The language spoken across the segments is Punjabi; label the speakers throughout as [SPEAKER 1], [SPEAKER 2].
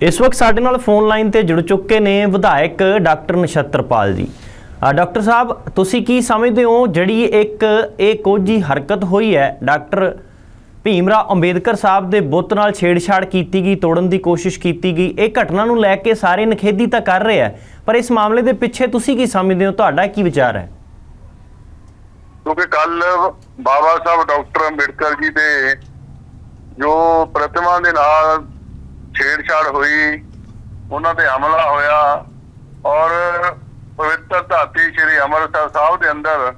[SPEAKER 1] ਇਸ ਵਕਤ ਸਾਡੇ ਨਾਲ ਫੋਨ ਲਾਈਨ ਤੇ ਜੁੜ ਚੁੱਕੇ ਨੇ ਵਿਧਾਇਕ ਡਾਕਟਰ ਨਛੱਤਰਪਾਲ ਜੀ। ਡਾਕਟਰ ਸਾਹਿਬ, ਤੁਸੀਂ ਕੀ ਸਮਝਦੇ ਹੋ ਜਿਹੜੀ ਇੱਕ ਇਹ ਕੋਝੀ ਹਰਕਤ ਹੋਈ ਹੈ? ਡਾਕਟਰ ਭੀਮਰਾ ਅੰਬੇਦਕਰ ਸਾਹਿਬ ਦੇ ਬੁੱਤ ਨਾਲ ਛੇੜਛਾੜ ਕੀਤੀ ਗਈ, ਤੋੜਨ ਦੀ ਕੋਸ਼ਿਸ਼ ਕੀਤੀ ਗਈ, ਇਹ ਘਟਨਾ ਨੂੰ ਲੈ ਕੇ ਸਾਰੇ ਨਖੇਦੀ ਤਾਂ ਕਰ ਰਹੇ ਆ ਪਰ ਇਸ ਮਾਮਲੇ ਦੇ ਪਿੱਛੇ ਤੁਸੀਂ ਕੀ ਸਮਝਦੇ ਹੋ? ਤੁਹਾਡਾ ਕੀ ਵਿਚਾਰ ਹੈ?
[SPEAKER 2] ਕਿਉਂਕਿ ਕੱਲ ਬਾਬਾ ਸਾਹਿਬ ਡਾਕਟਰ ਅੰਬੇਦਕਰ ਜੀ ਦੇ ਜੋ ਪ੍ਰਤਿਮਾ ਦੇ ਨਾਲ ਛੇੜਛਾੜ ਹੋਈ ਉਹਨਾਂ ਤੇ ਹਮਲਾ ਹੋਇਆ ਔਰ ਪਵਿੱਤਰ ਧਰਤੀ ਸ੍ਰੀ ਅੰਮ੍ਰਿਤਸਰ ਸਾਹਿਬ ਦੇ ਅੰਦਰ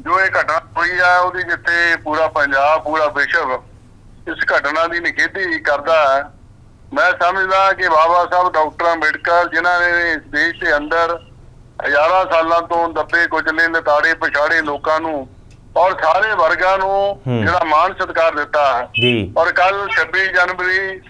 [SPEAKER 2] ਜੋ ਇਹ ਘਟਨਾ ਹੋਈ ਆ ਉਹਦੀ ਜਿੱਥੇ ਪੂਰਾ ਪੰਜਾਬ ਪੂਰਾ ਵਿਸ਼ਵ ਇਸ ਘਟਨਾ ਦੀ ਨਿਖੇਧੀ ਕਰਦਾ ਹੈ। ਮੈਂ ਸਮਝਦਾ ਕਿ ਬਾਬਾ ਸਾਹਿਬ ਡਾਕਟਰ ਅੰਬੇਡਕਰ ਜਿਨ੍ਹਾਂ ਨੇ ਇਸ ਦੇਸ਼ ਦੇ ਅੰਦਰ ਹਜ਼ਾਰਾਂ ਸਾਲਾਂ ਤੋਂ ਦੱਬੇ ਕੁਚਲੇ ਲਤਾੜੇ ਪਛਾੜੇ ਲੋਕਾਂ ਨੂੰ ਔਰ ਸਾਰੇ ਵਰਗਾਂ ਨੂੰ। ਜਿਹੜਾ ਮਾਣ ਸਤਿਕਾਰ ਦਿੱਤਾ ਹੈ। ਔਰ ਕੱਲ 26 ਜਨਵਰੀ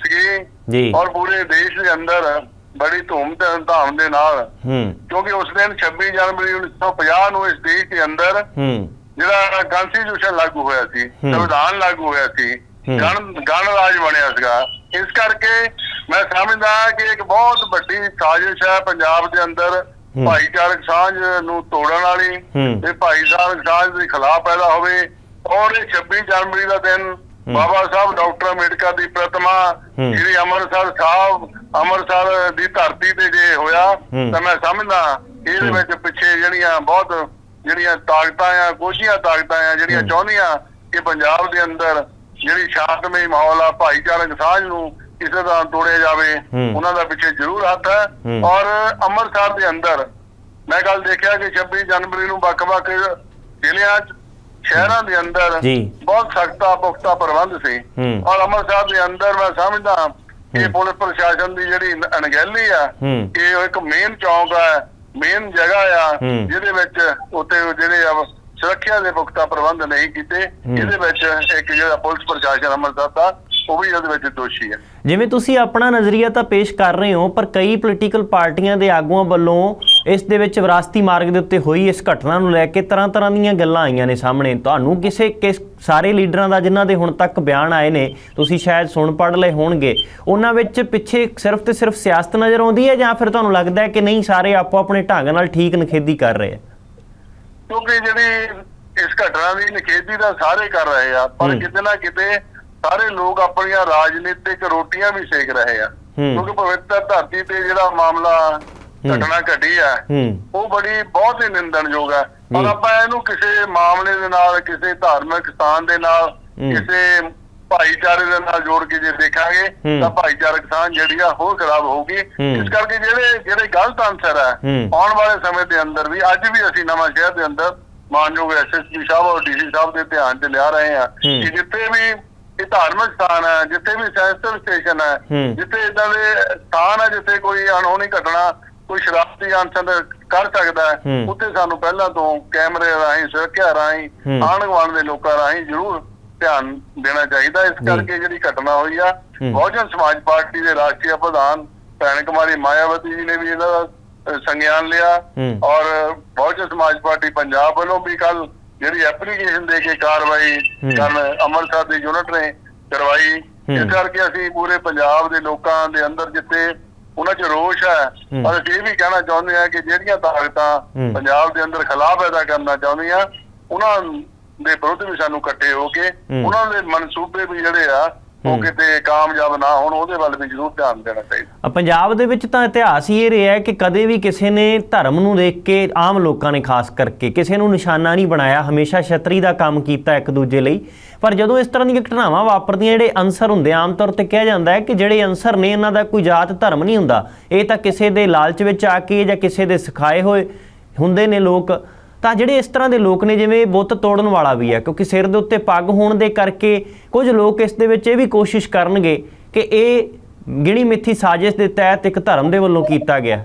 [SPEAKER 1] ਜੀ
[SPEAKER 2] ਔਰ ਪੂਰੇ ਦੇਸ਼ ਦੇ ਅੰਦਰ ਬੜੀ ਧੂਮ ਧਾਮ ਦੇ ਨਾਲ
[SPEAKER 1] ਹੂੰ
[SPEAKER 2] ਕਿਉਂਕਿ ਉਸ ਦਿਨ 26 ਜਨਵਰੀ 1950 ਨੂੰ ਇਸ ਦੇਸ਼ ਦੇ ਅੰਦਰ
[SPEAKER 1] ਹੂੰ
[SPEAKER 2] ਜਿਹੜਾ ਕਨਸਟੀਟਿਊਸ਼ਨ ਲਾਗੂ ਹੋਇਆ ਸੀ। ਸੰਵਿਧਾਨ ਲਾਗੂ ਹੋਇਆ ਸੀ। ਗਣ ਗਣਰਾਜ ਬਣਿਆ ਸੀਗਾ ਇਸ ਕਰਕੇ ਮੈਂ ਸਮਝਦਾ ਕਿ ਇੱਕ ਬਹੁਤ ਵੱਡੀ ਸਾਜ਼ਿਸ਼ ਹੈ ਪੰਜਾਬ ਦੇ ਅੰਦਰ। ਭਾਈਚਾਰਕ ਸਾਂਝ ਨੂੰ ਤੋੜਨ ਵਾਲੀ। ਤੇ ਭਾਈਚਾਰਕ ਸਾਂਝ ਦੇ ਖਿਲਾਫ ਪੈਦਾ ਹੋਵੇ ਔਰ ਇਹ 26 ਜਨਵਰੀ ਦਾ ਦਿਨ ਬਾਬਾ ਸਾਹਿਬ ਡਾਕਟਰ ਅੰਬੇਡਕਰ ਦੀ ਪ੍ਰਤਿਮਾ। ਸ੍ਰੀ ਅੰਮ੍ਰਿਤਸਰ ਸਾਹਿਬ ਅੰਮ੍ਰਿਤਸਰ ਦੀ ਧਰਤੀ ਤੇ ਜੇ ਹੋਇਆ। ਤਾਂ ਮੈਂ ਸਮਝਦਾ ਇਹਦੇ। ਵਿੱਚ ਪਿੱਛੇ ਜਿਹੜੀਆਂ ਬਹੁਤ ਜਿਹੜੀਆਂ ਤਾਕਤਾਂ ਆ ਕੋਸ਼ੀਆਂ ਤਾਕਤਾਂ ਆ ਜਿਹੜੀਆਂ। ਚਾਹੁੰਦੀਆਂ ਕਿ ਪੰਜਾਬ ਦੇ ਅੰਦਰ ਜਿਹੜੀ ਸ਼ਾਂਤਮਈ ਮਾਹੌਲ ਆ ਭਾਈਚਾਰਕ ਸਾਂਝ ਨੂੰ ਕਿਸੇ ਤਰ੍ਹਾਂ ਤੋੜਿਆ ਜਾਵੇ। ਉਹਨਾਂ ਦਾ ਪਿੱਛੇ ਜ਼ਰੂਰ ਹੱਥ ਹੈ
[SPEAKER 1] ਹੂੰ।
[SPEAKER 2] ਔਰ ਅੰਮ੍ਰਿਤਸਰ ਦੇ ਅੰਦਰ ਮੈਂ ਕੱਲ ਦੇਖਿਆ ਕਿ 26 ਜਨਵਰੀ ਨੂੰ ਵੱਖ-ਵੱਖ ਜ਼ਿਲ੍ਹਿਆਂ 'ਚ ਸ਼ਹਿਰਾਂ ਦੇ ਅੰਦਰ
[SPEAKER 1] ਜੀ।
[SPEAKER 2] ਬਹੁਤ ਸਖਤਾ ਪੁਖਤਾ ਪ੍ਰਬੰਧ ਸੀ। ਔਰ ਅੰਮ੍ਰਿਤਸਰ ਦੇ ਅੰਦਰ ਮੈਂ ਸਮਝਦਾ ਕਿ। ਪੁਲਿਸ ਪ੍ਰਸ਼ਾਸਨ ਦੀ ਜਿਹੜੀ ਅਣ- ਅਣਗਹਿਲੀ ਆ। ਇਹ ਇੱਕ ਮੇਨ ਚੌਂਕ ਆ ਮੇਨ ਜਗ੍ਹਾ ਆ। ਜਿਹਦੇ ਵਿੱਚ ਉੱਤੇ ਜਿਹੜੇ ਆ ਸੁਰੱਖਿਆ ਦੇ ਪੁਖਤਾ ਪ੍ਰਬੰਧ ਨਹੀਂ ਕੀਤੇ। ਇਹਦੇ ਵਿੱਚ ਇੱਕ ਜਿਹੜਾ ਪੁਲਿਸ ਪ੍ਰਸ਼ਾਸਨ ਅੰਮ੍ਰਿਤਸਰ ਦਾ ਉਹ ਵੀ ਇਹਦੇ ਵਿੱਚ ਦੋਸ਼ੀ ਹੈ।
[SPEAKER 1] ਜਿਵੇਂ ਤੁਸੀਂ ਆਪਣਾ ਨਜ਼ਰੀਆ ਤਾਂ ਪੇਸ਼ ਕਰ ਰਹੇ ਹੋ ਪਰ ਕਈ ਪੋਲੀਟੀਕਲ ਪਾਰਟੀਆਂ ਦੇ ਆਗੂਆਂ ਵੱਲੋਂ ਇਸ ਦੇ ਵਿੱਚ ਵਿਰਾਸਤੀ ਮਾਰਗ ਦੇ ਉੱਤੇ ਹੋਈ ਇਸ ਘਟਨਾ ਨੂੰ ਲੈ ਕੇ ਤਰ੍ਹਾਂ ਤਰ੍ਹਾਂ ਦੀਆਂ ਗੱਲਾਂ ਆਈਆਂ ਨੇ ਸਾਹਮਣੇ। ਤੁਹਾਨੂੰ ਕਿਸੇ ਕਿਸ ਸਾਰੇ ਲੀਡਰਾਂ ਦਾ ਜਿਨ੍ਹਾਂ ਦੇ ਹੁਣ ਤੱਕ ਬਿਆਨ ਆਏ ਨੇ ਤੁਸੀਂ ਸ਼ਾਇਦ ਸੁਣ ਪੜ ਲਏ ਹੋਣਗੇ। ਉਹਨਾਂ ਵਿੱਚ ਪਿੱਛੇ ਸਿਰਫ ਤੇ ਸਿਰਫ ਸਿਆਸਤ ਨਜ਼ਰ ਆਉਂਦੀ ਹੈ ਜਾਂ ਫਿਰ ਤੁਹਾਨੂੰ ਲੱਗਦਾ ਹੈ ਕਿ ਨਹੀਂ ਸਾਰੇ ਆਪੋ ਆਪਣੇ ਢੰਗ ਨਾਲ ਠੀਕ ਨਖੇਦੀ ਕਰ ਰਹੇ ਆ
[SPEAKER 2] ਕਿਉਂਕਿ ਜਿਹੜੀ ਇਸ ਘਟਨਾ ਦੀ ਨਿਖੇਧੀ ਤਾਂ ਸਾਰੇ ਕਰ ਰਹੇ ਆ ਪਰ। ਕਿਤੇ ਨਾ ਕਿਤੇ ਸਾਰੇ ਲੋਕ ਆਪਣੀਆਂ ਰਾਜਨੀਤਿਕ ਰੋਟੀਆਂ ਵੀ ਸੇਕ ਰਹੇ ਆ। ਕਿਉਂਕਿ ਪਵਿੱਤਰ ਧਰਤੀ ਤੇ ਜਿਹੜਾ ਮਾਮਲਾ। ਘਟਨਾ ਘਟੀ ਆ ਉਹ ਬੜੀ ਬਹੁਤ ਹੀ ਨਿੰਦਣਯੋਗ ਹੈ ਪਰ। ਆਪਾਂ ਇਹਨੂੰ ਕਿਸੇ ਮਾਮਲੇ ਦੇ ਨਾਲ ਕਿਸੇ ਧਾਰਮਿਕ ਸਥਾਨ ਦੇ ਨਾਲ। ਕਿਸੇ ਭਾਈਚਾਰੇ ਦੇ ਨਾਲ ਜੋੜ ਕੇ ਜੇ ਦੇਖਾਂਗੇ। ਤਾਂ ਭਾਈਚਾਰਕ ਸਾਂਝ ਜਿਹੜੀ ਆ ਹੋਰ ਖਰਾਬ ਹੋਊਗੀ। ਇਸ ਕਰਕੇ ਜਿਹੜੇ ਜਿਹੜੇ ਗਲਤ ਆਨਸਰ ਹੂੰ। ਆਉਣ ਵਾਲੇ ਸਮੇਂ ਦੇ ਅੰਦਰ ਵੀ ਅੱਜ ਵੀ ਅਸੀਂ ਨਵਾਂ ਸ਼ਹਿਰ ਦੇ ਅੰਦਰ ਮਾਨਯੋਗ ਐਸਐਸਪੀ ਸਾਹਿਬ ਔਰ ਡੀਸੀ ਸਾਹਿਬ ਦੇ ਧਿਆਨ 'ਚ ਲਿਆ ਰਹੇ ਹੂੰ। ਕਿ ਜਿੱਥੇ ਵੀ ਇਹ ਧਾਰਮਿਕ ਸਥਾਨ ਹੈ ਜਿੱਥੇ ਵੀ ਸੈਂਸਿਟਿਵ ਸਟੇਸ਼ਨ ਹੈ। ਜਿੱਥੇ ਇਦਾਂ ਦੇ ਸਥਾਨ ਹੈ ਜਿੱਥੇ ਕੋਈ ਅਣਹੋਣੀ ਘਟਨਾ ਕੋਈ ਸ਼ਰਾਰਤੀ ਅਨਸਰ ਕਰ ਸਕਦਾ ਹੈ। ਉੱਥੇ ਸਾਨੂੰ ਪਹਿਲਾਂ ਤੋਂ ਕੈਮਰੇ ਰਾਹੀਂ ਸੁਰੱਖਿਆ ਰਾਹੀਂ ਗੁਆਂਢ ਦੇ ਲੋਕਾਂ ਰਾਹੀਂ ਜ਼ਰੂਰ ਧਿਆਨ ਦੇਣਾ ਚਾਹੀਦਾ ਇਸ। ਕਰਕੇ ਜਿਹੜੀ ਘਟਨਾ ਹੋਈ ਆ। ਬਹੁਜਨ ਸਮਾਜ ਪਾਰਟੀ ਦੇ ਰਾਸ਼ਟਰੀ ਪ੍ਰਧਾਨ ਭੈਣ ਕੁਮਾਰੀ ਮਾਇਆਵਤੀ ਜੀ ਨੇ ਵੀ ਇਹਦਾ ਸੰਗਿਆਨ ਲਿਆ। ਔਰ ਬਹੁਜਨ ਸਮਾਜ ਪਾਰਟੀ ਪੰਜਾਬ ਵੱਲੋਂ ਵੀ ਕੱਲ ਜਿਹੜੀ ਐਪਲੀਕੇਸ਼ਨ ਦੇ ਕੇ ਕਾਰਵਾਈ। ਕਰਨ ਅੰਮ੍ਰਿਤਸਰ ਦੀ ਯੂਨਿਟ ਨੇ ਕਰਵਾਈ। ਇਸ ਕਰਕੇ ਅਸੀਂ ਪੂਰੇ ਪੰਜਾਬ ਦੇ ਲੋਕਾਂ ਦੇ ਅੰਦਰ ਜਿੱਥੇ ਉਹਨਾਂ 'ਚ ਰੋਸ਼ ਹੈ। ਔਰ ਅਸੀਂ ਇਹ ਵੀ ਕਹਿਣਾ ਚਾਹੁੰਦੇ ਹਾਂ ਕਿ ਜਿਹੜੀਆਂ ਤਾਕਤਾਂ। ਪੰਜਾਬ ਦੇ ਅੰਦਰ ਖਿਲਾਫ ਪੈਦਾ ਕਰਨਾ ਚਾਹੁੰਦੀਆਂ ਉਹਨਾਂ ਦੇ ਵਿਰੁੱਧ ਵੀ ਸਾਨੂੰ ਇਕੱਠੇ ਹੋ ਕੇ। ਉਹਨਾਂ ਦੇ ਮਨਸੂਬੇ ਵੀ ਜਿਹੜੇ ਆ ਉਹ। ਕਿਤੇ ਕਾਮਯਾਬ ਨਾ ਹੋਣ ਉਹਦੇ ਵੱਲ ਵੀ ਜ਼ਰੂਰ ਧਿਆਨ ਦੇਣਾ ਚਾਹੀਦਾ।
[SPEAKER 1] ਪੰਜਾਬ ਦੇ ਵਿੱਚ ਤਾਂ ਇਤਿਹਾਸ ਹੀ ਇਹ ਰਿਹਾ ਕਿ ਕਦੇ ਵੀ ਕਿਸੇ ਨੇ ਧਰਮ ਨੂੰ ਦੇਖ ਕੇ ਆਮ ਲੋਕਾਂ ਨੇ ਖਾਸ ਕਰਕੇ ਕਿਸੇ ਨੂੰ ਨਿਸ਼ਾਨਾ ਨਹੀਂ ਬਣਾਇਆ ਹਮੇਸ਼ਾ ਛਤਰੀ ਦਾ ਕੰਮ ਕੀਤਾ ਇੱਕ ਦੂਜੇ ਲਈ। ਪਰ ਜਦੋਂ ਇਸ ਤਰ੍ਹਾਂ ਦੀਆਂ ਘਟਨਾਵਾਂ ਵਾਪਰਦੀਆਂ ਜਿਹੜੇ ਅਨਸਰ ਹੁੰਦੇ ਆਮ ਤੌਰ ਤੇ ਕਿਹਾ ਜਾਂਦਾ ਹੈ ਕਿ ਜਿਹੜੇ ਅਨਸਰ ਨੇ ਇਹਨਾਂ ਦਾ ਕੋਈ ਜਾਤ ਧਰਮ ਨਹੀਂ ਹੁੰਦਾ। ਇਹ ਤਾਂ ਕਿਸੇ ਦੇ ਲਾਲਚ ਵਿੱਚ ਆ ਕੇ ਜਾਂ ਕਿਸੇ ਦੇ ਸਿਖਾਏ ਹੋਏ ਹੁੰਦੇ ਨੇ ਲੋਕ। ਤਾਂ ਜਿਹੜੇ ਇਸ ਤਰ੍ਹਾਂ ਦੇ ਲੋਕ ਨੇ ਜਿਵੇਂ ਬੁੱਤ ਤੋੜਨ ਵਾਲਾ ਵੀ ਹੈ ਕਿਉਂਕਿ ਸਿਰ ਦੇ ਉੱਤੇ ਪੱਗ ਹੋਣ ਦੇ ਕਰਕੇ ਕੁਝ ਲੋਕ ਇਸ ਦੇ ਵਿੱਚ ਇਹ ਵੀ ਕੋਸ਼ਿਸ਼ ਕਰਨਗੇ ਕਿ ਇਹ ਗਿਣੀ ਮਿੱਥੀ ਸਾਜ਼ਿਸ਼ ਦੇ ਤਹਿਤ ਇੱਕ ਧਰਮ ਦੇ ਵੱਲੋਂ ਕੀਤਾ ਗਿਆ।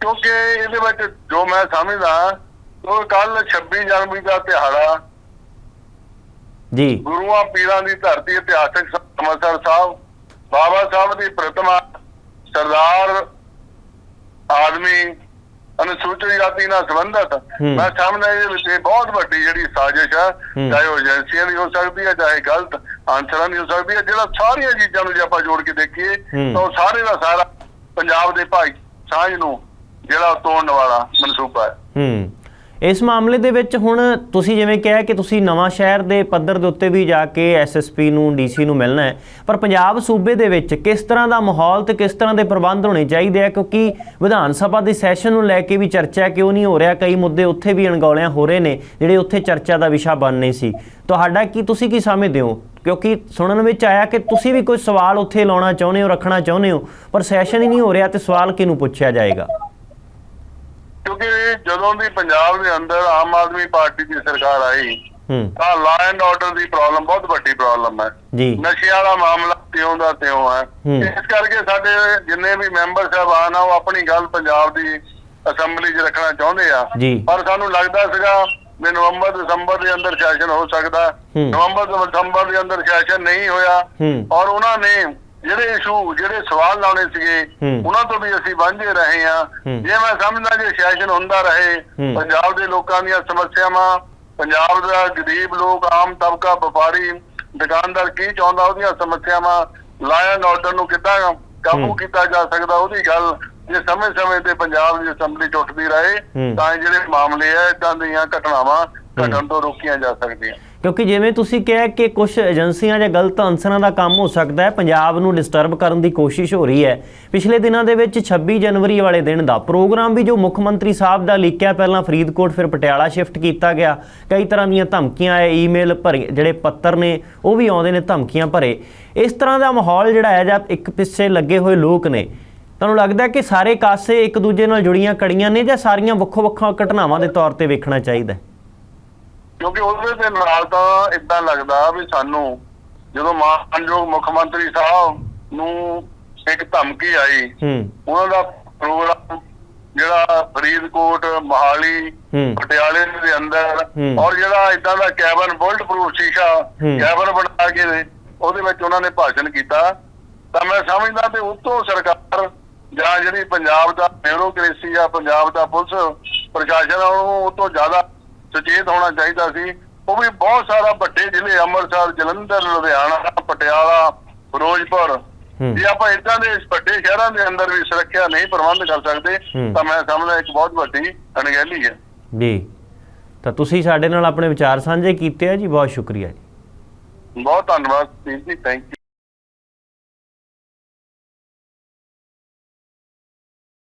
[SPEAKER 2] ਕਿਉਂਕਿ ਇਹਦੇ ਵਿੱਚ ਜੋ ਮੈਂ ਸਮਝਦਾ ਉਹ ਕੱਲ 26 ਜਨਵਰੀ ਦਾ ਦਿਹਾੜਾ
[SPEAKER 1] ਜੀ।
[SPEAKER 2] ਗੁਰੂਆਂ ਪੀਰਾਂ ਦੀ ਧਰਤੀ ਇਤਿਹਾਸਕ ਅੰਮ੍ਰਿਤਸਰ ਸਾਹਿਬ ਬਾਬਾ ਸਾਹਿਬ ਦੀ ਪ੍ਰਤਿਮਾ ਸਰਦਾਰ ਆਦਮੀ ਅਨੁਸੂਚਿਤ ਜਾਤੀ ਨਾਲ ਸੰਬੰਧਤ। ਮੈਂ ਸਮਝਦਾ ਇਹਦੇ ਵਿੱਚ ਬਹੁਤ ਵੱਡੀ ਜਿਹੜੀ ਸਾਜ਼ਿਸ਼ ਹੈ
[SPEAKER 1] ਹੂੰ।
[SPEAKER 2] ਚਾਹੇ ਉਹ ਏਜੰਸੀਆਂ ਦੀ ਹੋ ਸਕਦੀ ਹੈ ਚਾਹੇ ਗਲਤ ਆਨਸਰਾਂ ਦੀ ਹੋ ਸਕਦੀ ਹੈ ਜਿਹੜਾ ਸਾਰੀਆਂ ਚੀਜ਼ਾਂ ਨੂੰ ਜੇ ਆਪਾਂ ਜੋੜ ਕੇ ਦੇਖੀਏ। ਤਾਂ ਉਹ ਸਾਰੇ ਦਾ ਸਾਰਾ ਪੰਜਾਬ ਦੇ ਭਾਈ ਸਾਂਝ ਨੂੰ ਜਿਹੜਾ ਤੋੜਨ ਵਾਲਾ ਮਨਸੂਬਾ ਹੈ
[SPEAKER 1] ਹੂੰ ਇਸ ਮਾਮਲੇ ਦੇ ਵਿੱਚ ਹੁਣ ਤੁਸੀਂ ਜਿਵੇਂ ਕਿਹਾ ਕਿ ਤੁਸੀਂ ਨਵਾਂ ਸ਼ਹਿਰ ਦੇ ਪੱਧਰ ਦੇ ਉੱਤੇ ਵੀ ਜਾ ਕੇ ਐਸਐਸਪੀ ਨੂੰ ਡੀਸੀ ਨੂੰ ਮਿਲਣਾ ਹੈ। ਪਰ ਪੰਜਾਬ ਸੂਬੇ ਦੇ ਵਿੱਚ ਕਿਸ ਤਰ੍ਹਾਂ ਦਾ ਮਾਹੌਲ ਤੇ ਕਿਸ ਤਰ੍ਹਾਂ ਦੇ ਪ੍ਰਬੰਧ ਹੋਣੇ ਚਾਹੀਦੇ ਆ? ਕਿਉਂਕਿ ਵਿਧਾਨ ਸਭਾ ਦੇ ਸੈਸ਼ਨ ਨੂੰ ਲੈ ਕੇ ਵੀ ਚਰਚਾ ਕਿਉਂ ਨਹੀਂ ਹੋ ਰਿਹਾ? ਕਈ ਮੁੱਦੇ ਉੱਥੇ ਵੀ ਅਣਗੌਲਿਆਂ ਹੋ ਰਹੇ ਨੇ, ਜਿਹੜੇ ਉੱਥੇ ਚਰਚਾ ਦਾ ਵਿਸ਼ਾ ਬਣਨੇ ਸੀ। ਤੁਹਾਡਾ ਕੀ, ਤੁਸੀਂ ਕੀ ਸਮਝਦੇ ਹੋ? ਕਿਉਂਕਿ ਸੁਣਨ ਵਿੱਚ ਆਇਆ ਕਿ ਤੁਸੀਂ ਵੀ ਕੋਈ ਸਵਾਲ ਉੱਥੇ ਲਾਉਣਾ ਚਾਹੁੰਦੇ ਹੋ, ਰੱਖਣਾ ਚਾਹੁੰਦੇ ਹੋ, ਪਰ ਸੈਸ਼ਨ ਹੀ ਨਹੀਂ ਹੋ ਰਿਹਾ ਤੇ ਸਵਾਲ ਕਿਹਨੂੰ ਪੁੱਛਿਆ ਜਾਏਗਾ?
[SPEAKER 2] ਕਿਉਂਕਿ ਜਦੋਂ ਦੀ ਪੰਜਾਬ ਦੇ ਅੰਦਰ ਆਮ ਆਦਮੀ ਪਾਰਟੀ ਦੀ ਸਰਕਾਰ ਆਈ ਤਾਂ law and order the problem ਬਹੁਤ ਵੱਡੀ ਪ੍ਰੋਬਲਮ ਹੈ
[SPEAKER 1] ਜੀ
[SPEAKER 2] ਨਸ਼ਿਆਂ ਵਾਲਾ ਮਾਮਲਾ ਤਿਉਂ ਦਾ ਤਿਉਂ ਹੈ। ਇਸ ਕਰਕੇ ਸਾਡੇ ਜਿੰਨੇ ਵੀ ਮੈਂਬਰ ਸਾਹਿਬਾਨ ਆ ਉਹ ਆਪਣੀ ਗੱਲ ਪੰਜਾਬ ਦੀ ਅਸੈਂਬਲੀ 'ਚ ਰੱਖਣਾ ਚਾਹੁੰਦੇ ਆ। ਪਰ ਸਾਨੂੰ ਲੱਗਦਾ ਸੀਗਾ ਵੀ ਨਵੰਬਰ ਦਸੰਬਰ ਦੇ ਅੰਦਰ ਸੈਸ਼ਨ ਹੋ ਸਕਦਾ। ਨਵੰਬਰ ਦਸੰਬਰ ਦੇ ਅੰਦਰ ਸੈਸ਼ਨ ਨਹੀਂ ਹੋਇਆ। ਔਰ ਉਹਨਾਂ ਨੇ ਜਿਹੜੇ ਇਸ਼ੂ ਜਿਹੜੇ ਸਵਾਲ ਲਾਉਣੇ ਸੀਗੇ। ਉਹਨਾਂ ਤੋਂ ਵੀ ਅਸੀਂ ਵਾਂਝੇ ਰਹੇ ਆ
[SPEAKER 1] ਹੂੰ।
[SPEAKER 2] ਜੇ ਮੈਂ ਸਮਝਦਾ ਜੇ ਸੈਸ਼ਨ ਹੁੰਦਾ ਰਹੇ। ਪੰਜਾਬ ਦੇ ਲੋਕਾਂ ਦੀਆਂ ਸਮੱਸਿਆਵਾਂ ਪੰਜਾਬ ਦਾ ਗਰੀਬ ਲੋਕ ਆਮ ਤਬਕਾ ਵਪਾਰੀ ਦੁਕਾਨਦਾਰ ਕੀ ਚਾਹੁੰਦਾ ਉਹਦੀਆਂ ਸਮੱਸਿਆਵਾਂ ਲਾਇਨ ਆਰਡਰ ਨੂੰ ਕਿੱਦਾਂ ਕਾਬੂ। ਕੀਤਾ ਜਾ ਸਕਦਾ ਉਹਦੀ ਗੱਲ ਜੇ ਸਮੇਂ-ਸਮੇਂ ਤੇ ਪੰਜਾਬ ਦੀ ਅਸੈਂਬਲੀ ਉੱਠਦੀ ਰਹੇ। ਤਾਂ ਜਿਹੜੇ ਮਾਮਲੇ ਆ ਇਦਾਂ ਦੀਆਂ ਘਟਨਾਵਾਂ ਘਟਣ ਤੋਂ ਰੋਕੀਆਂ ਜਾ ਸਕਦੀਆਂ
[SPEAKER 1] ਕਿਉਂਕਿ ਜਿਵੇਂ ਤੁਸੀਂ ਕਿਹਾ ਕਿ ਕੁਝ ਏਜੰਸੀਆਂ ਜਾਂ ਗਲਤ ਅਨਸਰਾਂ ਦਾ ਕੰਮ ਹੋ ਸਕਦਾ ਹੈ, ਪੰਜਾਬ ਨੂੰ ਡਿਸਟਰਬ ਕਰਨ ਦੀ ਕੋਸ਼ਿਸ਼ ਹੋ ਰਹੀ ਹੈ। ਪਿਛਲੇ ਦਿਨਾਂ ਦੇ ਵਿੱਚ 26 ਜਨਵਰੀ ਵਾਲੇ ਦਿਨ ਦਾ ਪ੍ਰੋਗਰਾਮ ਵੀ ਜੋ ਮੁੱਖ ਮੰਤਰੀ ਸਾਹਿਬ ਦਾ ਲਿਖਿਆ ਪਹਿਲਾਂ ਫਰੀਦਕੋਟ, ਫਿਰ ਪਟਿਆਲਾ ਸ਼ਿਫਟ ਕੀਤਾ ਗਿਆ। ਕਈ ਤਰ੍ਹਾਂ ਦੀਆਂ ਧਮਕੀਆਂ ਆਏ ਈਮੇਲ ਭਰੇ, ਜਿਹੜੇ ਪੱਤਰ ਨੇ, ਉਹ ਵੀ ਆਉਂਦੇ ਨੇ, ਧਮਕੀਆਂ ਭਰੇ। ਇਸ ਤਰ੍ਹਾਂ ਦਾ ਮਾਹੌਲ ਜਿਹੜਾ ਹੈ ਜਾਂ ਇੱਕ ਪਿੱਛੇ ਲੱਗੇ ਹੋਏ ਲੋਕ ਨੇ, ਤੁਹਾਨੂੰ ਲੱਗਦਾ ਕਿ ਸਾਰੇ ਕਾਸੇ ਇੱਕ ਦੂਜੇ ਨਾਲ ਜੁੜੀਆਂ ਕੜੀਆਂ ਨੇ ਜਾਂ ਸਾਰੀਆਂ ਵੱਖੋ ਵੱਖੋ ਘਟਨਾਵਾਂ ਦੇ ਤੌਰ ਤੇ ਵੇਖਣਾ ਚਾਹੀਦਾ ਹੈ?
[SPEAKER 2] ਕਿਉਂਕਿ ਉਹਦੇ ਦੇ ਨਾਲ ਤਾਂ ਇਦਾਂ ਲੱਗਦਾ ਵੀ ਸਾਨੂੰ ਜਦੋਂ ਮਾਨਯੋਗ ਮੁੱਖ ਮੰਤਰੀ ਸਾਹਿਬ ਨੂੰ ਇੱਕ ਧਮਕੀ ਆਈ
[SPEAKER 1] ਹੂੰ
[SPEAKER 2] ਉਹਨਾਂ ਦਾ ਪ੍ਰੋਗਰਾਮ ਜਿਹੜਾ ਫਰੀਦਕੋਟ ਮਹਾਲੀ ਪਟਿਆਲੇ ਦੇ ਅੰਦਰ। ਔਰ ਜਿਹੜਾ ਇਦਾਂ ਦਾ ਕੈਬਨ ਬੁਲਟ ਪ੍ਰੂਫ ਸ਼ੀਸ਼ਾ। ਕੈਬਨ ਬਣਾ ਕੇ ਉਹਦੇ ਵਿੱਚ ਉਹਨਾਂ ਨੇ ਭਾਸ਼ਣ ਕੀਤਾ ਤਾਂ ਮੈਂ ਸਮਝਦਾ ਤੇ ਉਤੋਂ ਸਰਕਾਰ ਜਾਂ ਜਿਹੜੀ ਪੰਜਾਬ ਦਾ ਬਿਊਰੋਕ੍ਰੇਸੀ ਆ ਪੰਜਾਬ ਦਾ ਪੁਲਿਸ ਪ੍ਰਸ਼ਾਸਨ ਉਹਨੂੰ ਉਹ ਤੋਂ ਜ਼ਿਆਦਾ ਸੁਚੇਤ ਹੋਣਾ ਚਾਹੀਦਾ ਸੀ। ਉਹ ਵੀ ਬਹੁਤ ਸਾਰਾ ਵੱਡੇ ਜ਼ਿਲ੍ਹੇ ਅੰਮ੍ਰਿਤਸਰ ਜਲੰਧਰ ਲੁਧਿਆਣਾ ਪਟਿਆਲਾ ਫਿਰੋਜ਼ਪੁਰ। ਜੇ ਆਪਾਂ ਇਦਾਂ ਦੇ ਵੱਡੇ ਸ਼ਹਿਰਾਂ ਦੇ ਅੰਦਰ ਵੀ ਸੁਰੱਖਿਆ ਨਹੀਂ ਪ੍ਰਬੰਧ ਕਰ ਸਕਦੇ। ਤਾਂ ਮੈਂ ਸਮਝਦਾ ਇੱਕ ਬਹੁਤ ਵੱਡੀ ਅਣਗਹਿਲੀ ਹੈ।
[SPEAKER 1] ਜੀ। ਤਾਂ ਤੁਸੀਂ ਸਾਡੇ ਨਾਲ ਆਪਣੇ ਵਿਚਾਰ ਸਾਂਝੇ ਕੀਤੇ ਆ ਜੀ। ਬਹੁਤ ਸ਼ੁਕਰੀਆ ਜੀ।
[SPEAKER 2] ਬਹੁਤ ਧੰਨਵਾਦ ਜੀ। Thank you